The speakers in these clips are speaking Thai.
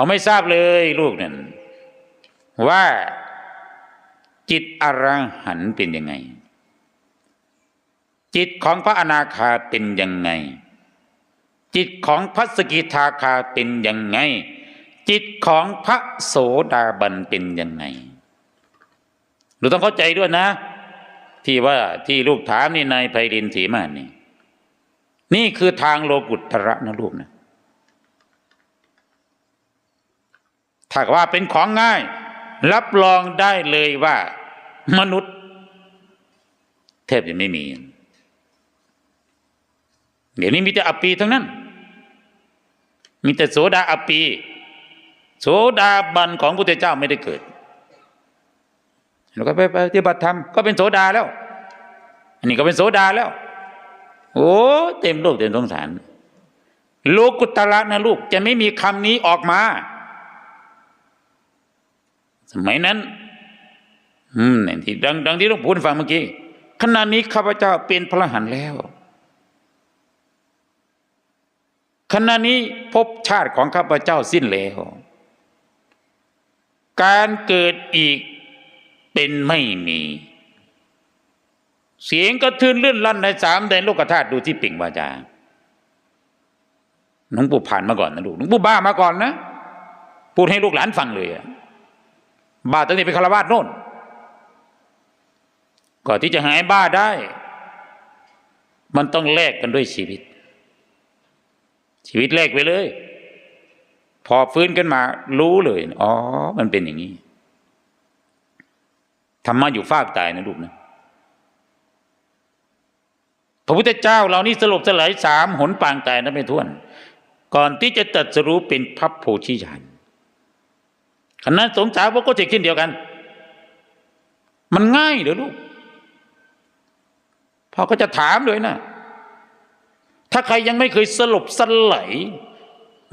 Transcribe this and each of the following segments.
เขาไม่ทราบเลยลูกนั่นว่าจิตอรหันเป็นยังไง จิตของพระอนาคาเป็นยังไง จิตของพระสกิทาคาเป็นยังไง จิตของพระโสดาบันเป็นยังไงเราต้องเข้าใจด้วยนะ ที่ว่าที่ลูกถามนี่นายไพรินศรีมานี่ นี่คือทางโลกุตระนะลูกนะ ถ้าว่าเป็นของง่าย รับรองได้เลยว่า มนุษย์แทบจะไม่มี เดี๋ยวนี้มีแต่อปีทั้งนั้น มีแต่โสดาอปี โสดาบันของพระพุทธเจ้าไม่ได้เกิดแล้วก็ไปปฏิบัติธรรมก็เป็นโสดาแล้ว อันนี้ก็เป็นโสดาแล้ว โอ้เต็มโลกเต็มสงสารโลกุตระนะลูกจะไม่มีคำนี้ออกมา สมัยนั้น อืมนี่ที่ดังดังที่หลวงพูดฟังเมื่อกี้ขณะนี้ข้าพเจ้าเป็นพระหันแล้วขณะนี้ภพชาติของข้าพเจ้าสิ้นแล้วการเกิดอีกเป็นไม่มี เสียงกระทืนเลื่อนลั่นในสามแดนโลกธาตุดูที่ปิ่งวาจาหลวงปู่ผ่านมาก่อนนะลูกหลวงปู่บ้ามาก่อนนะ พูดให้ลูกหลานฟังเลยอะ บ้าตั้งแต่เป็นคารวาสโน่นก่อนที่จะหายบ้าได้ มันต้องแลกกันด้วยชีวิต ชีวิตแลกไปเลย พอฟื้นขึ้นมา รู้เลยอ๋อ มันเป็นอย่างนี้ธรรมะอยู่ฟากตายนะลูกนะพระพุทธเจ้าเรานี่สลบสลายสามหนปางตายนะไม่ท้วน ก่อนที่จะตรัสรู้เป็นพระโพธิญาณ คณะสงฆ์สาวกก็เช่นเช่นเดียวกัน มันง่ายเดี๋ยวลูกพ่อก็จะถามเลยนะถ้าใครยังไม่เคยสลบสลาย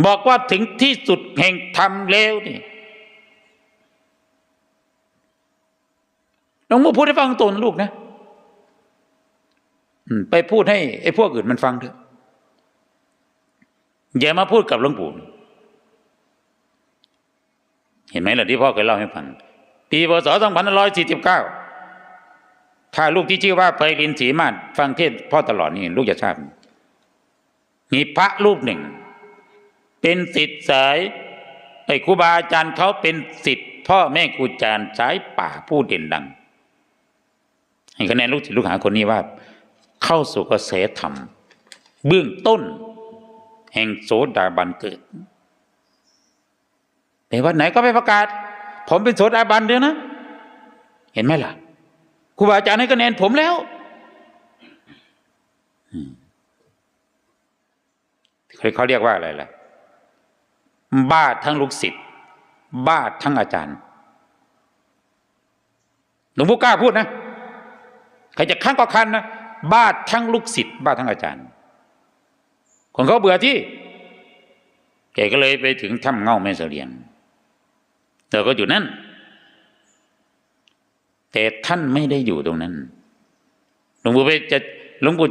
บอกว่าถึงที่สุดแห่งธรรมแล้วนี่น้องมูพูดให้ฟังตนลูกนะไปพูดให้ไอ้พวกอื่นมันฟังเถอะอย่ามาพูดกับหลวงปู่ เห็นไหมล่ะที่พ่อเคยเล่าให้ฟังปีพศ2549 ถ้าลูกที่ชื่อว่าไพรินศรีมาศฟังเทศพ่อตลอดนี่ลูกจะทราบมีพระรูปหนึ่ง เป็นสิทธิ์สายไอ้ครูบาอาจารย์เขาเป็นสิทธิ์พ่อแม่ครูอาจารย์สายป่าผู้เด่นดังให้คะแนนลูกศิษย์ลูกหาคนนี้ว่า เข้าสู่กระแสธรรม เบื้องต้น แห่งโสดาบันเกิด ไปวัดไหนก็ไปประกาศ ผมเป็นโสดาบันเดียวนะ เห็นไหมล่ะครูบาอาจารย์ให้คะแนนผมแล้วเขาเรียกว่าอะไรล่ะ บ้าทั้งลูกศิษย์บ้าทั้งอาจารย์หลวงพ่อกล้าพูดนะใครจะข้างก็คันนะบ้าทั้งลูกศิษย์บ้าทั้งอาจารย์ คนเขาเบื่อที่แกก็เลยไปถึงถ้ำเง่าแม่เสลียง เธอก็อยู่นั่น แต่ท่านไม่ได้อยู่ตรงนั้น หลวงปู่ไปจะหลวงปู่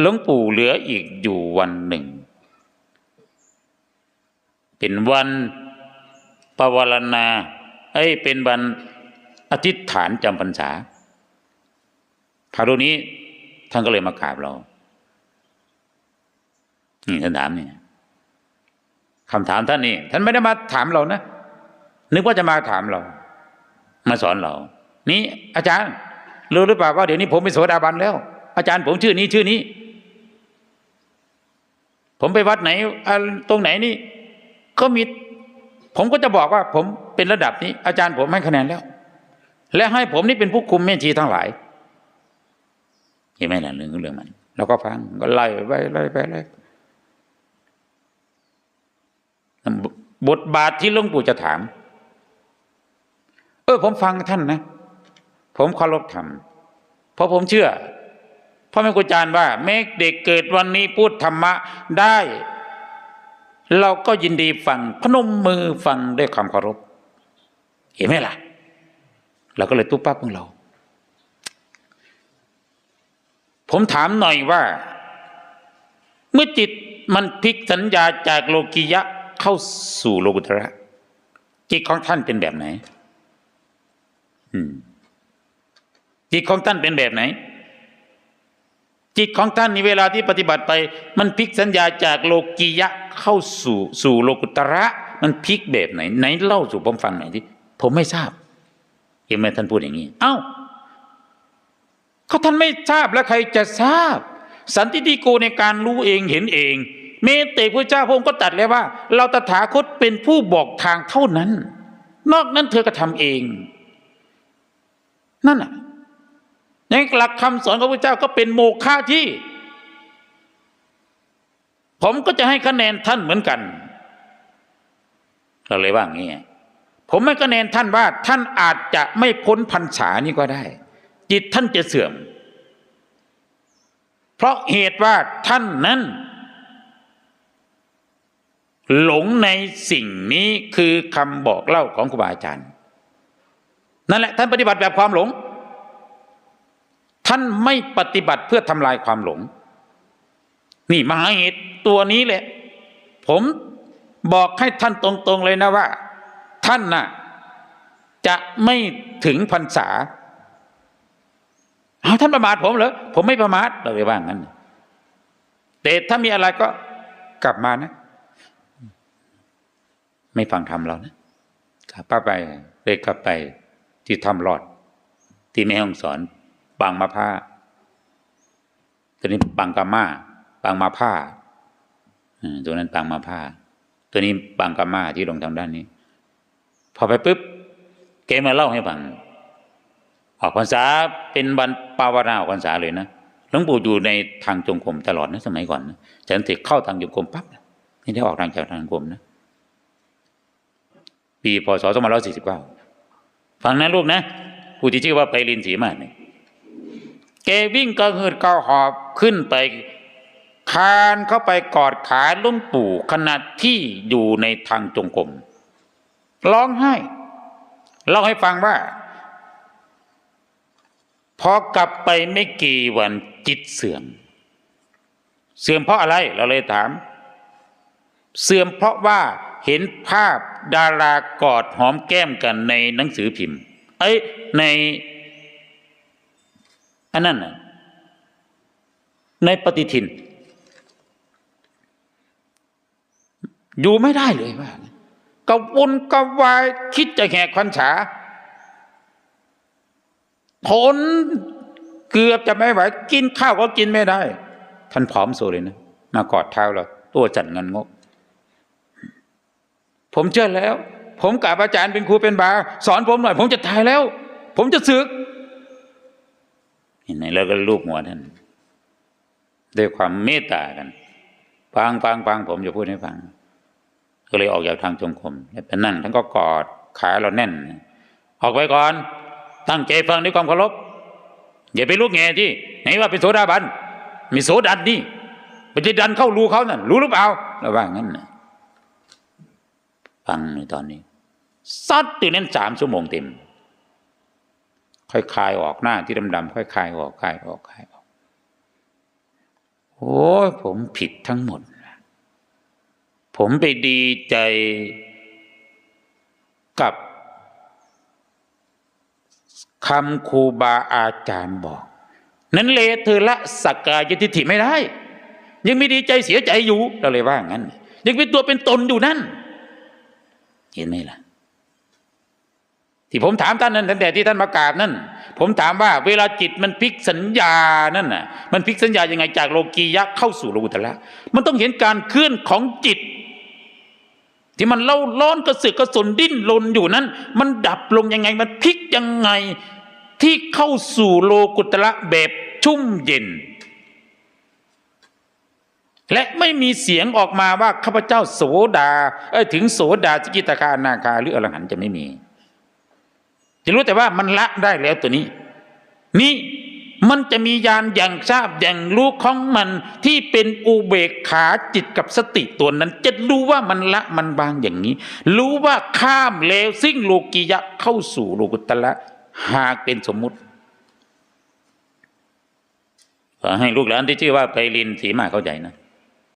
หลวงปู่เหลืออีกอยู่วันหนึ่ง เป็นวันปวารณา เอ้ยเป็นวันอธิษฐานจำพรรษาพระรูปนี้ท่านก็เลยมากราบเรา นี่ท่านถามนี่คำถามท่านนี่ท่านไม่ได้มาถามเรานะ นึกว่าจะมาถามเรา มาสอนเรา นี่อาจารย์รู้หรือเปล่าว่าเดี๋ยวนี้ผมเป็นโสดาบันแล้ว อาจารย์ผมชื่อนี้ชื่อนี้ ผมไปวัดไหนตรงไหนนี่ ก็มีผมก็จะบอกว่า ผมเป็นระดับนี้ อาจารย์ผมให้คะแนนแล้ว และให้ผมนี่เป็นผู้คุมแม่ชีทั้งหลายเห็นไหมล่ะเรื่องเรื่องมันเราก็ฟังก็ไล่ไปไล่ไปไล่บทบาทที่หลวงปู่จะถาม เออ ผมฟังท่านนะ ผมเคารพธรรมเพราะผมเชื่อพ่อแม่ครูอาจารย์ว่า แม้เด็กเกิดวันนี้พูดธรรมะได้ เราก็ยินดีฟังพนมมือฟังด้วยความเคารพ เห็นไหมล่ะ เราก็เลยตุ๊บปั๊บของเรา ผมถามหน่อยว่า เมื่อจิตมันพลิกสัญญาจากโลกิยะเข้าสู่โลกุตระ จิตของท่านเป็นแบบไหน จิตของท่านเป็นแบบไหน จิตของท่านในเวลาที่ปฏิบัติไป มันพลิกสัญญาจากโลกียะเข้าสู่สู่โลกุตระ มันพลิกแบบไหน ไหนเล่าสู่ผมฟังหน่อยที่ผมไม่ทราบเห็นไหมท่านพูดอย่างนี้ เอ้าเขาท่านไม่ทราบแล้วใครจะทราบ สันติติโกในการรู้เองเห็นเองเมตเตพระเจ้าพระองค์ก็ตัดแล้วว่า เราตถาคตเป็นผู้บอกทางเท่านั้น นอกนั้นเธอก็ทำเอง นั่นน่ะในหลักคำสอนของพระเจ้าก็เป็นโมฆะที่ ผมก็จะให้คะแนนท่านเหมือนกันเราเลยว่างี้ผมให้คะแนนท่านว่า ท่านอาจจะไม่พ้นพรรษานี้ก็ได้ จิตท่านจะเสื่อม เพราะเหตุว่าท่านนั้น หลงในสิ่งนี้คือคำบอกเล่าของครูบาอาจารย์ นั่นแหละท่านปฏิบัติแบบความหลง ท่านไม่ปฏิบัติเพื่อทำลายความหลง นี่มหาเหตุตัวนี้แหละ ผมบอกให้ท่านตรงๆเลยนะว่า ท่านน่ะจะไม่ถึงพรรษาเอาท่านประมาทผมเหรอผมไม่ประมาทเราเลยว่างั้นแต่ถ้ามีอะไรก็กลับมานะ ไม่ฟังธรรมเรานะกลับไปเลยกลับไป ที่ทำรอด ที่แม่ห้องสอนบางมาผ้าตัวนี้บางกามาบางมาผ้าตัวนั้นบางมาผ้า ตัวนี้บางกามาที่ลงทางด้านนี้ พอไปปุ๊บเกมาเล่าให้ฟังออกพรรษาเป็นวันปาวนาออกพรรษาเลยนะหลวงปู่อยู่ในทางจงกรมตลอดนะสมัยก่อนนะฉันถึงเข้าทางจงกรมปั๊บนะไม่ได้ออกทางจากทางจงกรมนะ ปีพศ2549 ฟังนะลูกนะผู้ที่ชื่อว่าไพลินศรีมาเนี่ยแกวิ่งกระหืดกระหอบขึ้นไปคานเข้าไปกอดขาลุงปู่ขณะที่อยู่ในทางจงกรมร้องไห้เล่าให้ฟังว่า พอกลับไปไม่กี่วันจิตเสื่อม เสื่อมเพราะอะไรเราเลยถาม เสื่อมเพราะว่า เห็นภาพดารากอดหอมแก้มกันในหนังสือพิมพ์ เอ้ยในอันนั้นน่ะในปฏิทิน อยู่ไม่ได้เลยว่ากระวนกระวายคิดจะแหกคันฉาทนเกือบจะไม่ไหว กินข้าวก็กินไม่ได้ ท่านผอมโซเลยนะ มากอดเท้าเราตัวจัดเงินงก ผมเชื่อแล้ว ผมกับอาจารย์เป็นครูเป็นบา สอนผมหน่อย ผมจะตายแล้ว ผมจะศึกเห็นไหมแล้วก็ลูกหัวท่านด้วยความเมตตากันฟังฟังฟังผมจะพูดให้ฟัง ก็เลยออกจากทางจงกรมไปนั่งท่านก็กอดขาเราแน่น ออกไปก่อน ตั้งใจฟังด้วยความเคารพอย่าไปลุกแง่ที่ไหนว่าเป็นโสดาบันมีโสดันนี่มันจะดันเข้ารูเขานั่นรู้หรือเปล่าเราว่างั้นนะ ฟังในตอนนี้ซัดตื่นั้นสามชั่วโมงเต็ม ค่อยคลายออกหน้าที่ดำๆค่อยคลายออกคลายออกคลายออก โอ้ยผมผิดทั้งหมด ผมไปดีใจกับคำครูบาอาจารย์บอก นั้นเลเธอละสักกายทิฏฐิไม่ได้ ยังไม่ดีใจเสียใจอยู่เราเลยว่างั้น ยังเป็นตัวเป็นตนอยู่นั่น เห็นไหมล่ะ ที่ผมถามท่านนั้นตั้งแต่ที่ท่านมากราบนั่น ผมถามว่า เวลาจิตมันพลิกสัญญานั่นน่ะ มันพลิกสัญญายังไงจากโลกียะเข้าสู่โลกุตละมันต้องเห็นการเคลื่อนของจิต ที่มันเล่าร้อนกระสือกกระสนดิ้นรนอยู่นั้น มันดับลงยังไง มันพลิกยังไง ที่เข้าสู่โลกุตละแบบชุ่มเย็น และไม่มีเสียงออกมาว่าข้าพเจ้าโสดาเอ้ยถึงโสดาสกิตาคานาคาหรืออรหันต์จะไม่มี จะรู้แต่ว่ามันละได้แล้วตัวนี้ นี่มันจะมียานอย่างทราบอย่างรู้ของมันที่เป็นอุเบกขาจิตกับสติตัวนั้น จะรู้ว่ามันละมันบางอย่างนี้ รู้ว่าข้ามแล้วสิ่งโลกียะเข้าสู่โลกุตละหากเป็นสมมุติขอให้ลูกหลานที่ชื่อว่าไพลินสีมาเข้าใจนะ